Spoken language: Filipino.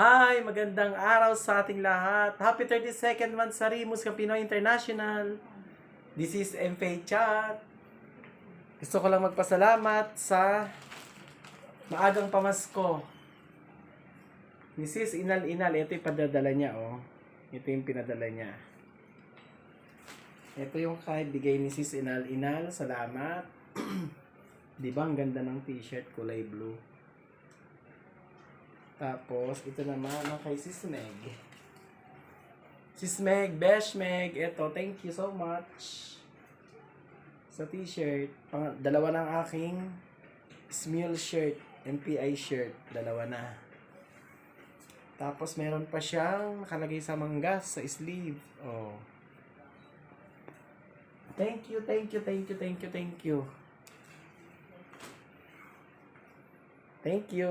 Hi! Magandang araw sa ating lahat. Happy 32nd month sa Rimus Pinoy International. This is MFA Chat. Gusto ko lang magpasalamat sa maagang pamasko. Mrs. Inal Inal, ito yung padadala niya, oh. Ito yung pinadala niya. Ito yung kahit bigay ni Sis Inal Inal. Salamat. Di ba ang ganda ng t-shirt kulay blue? Tapos, ito naman ang kay Sis Meg. Sis Meg, Besh Meg, ito, thank you so much. Sa t-shirt, dalawa ng aking Smule shirt, MPI shirt, dalawa na. Tapos, meron pa siyang nakalagay sa manggas, sa sleeve. Oh. Thank you, thank you, thank you, thank you, thank you. Thank you.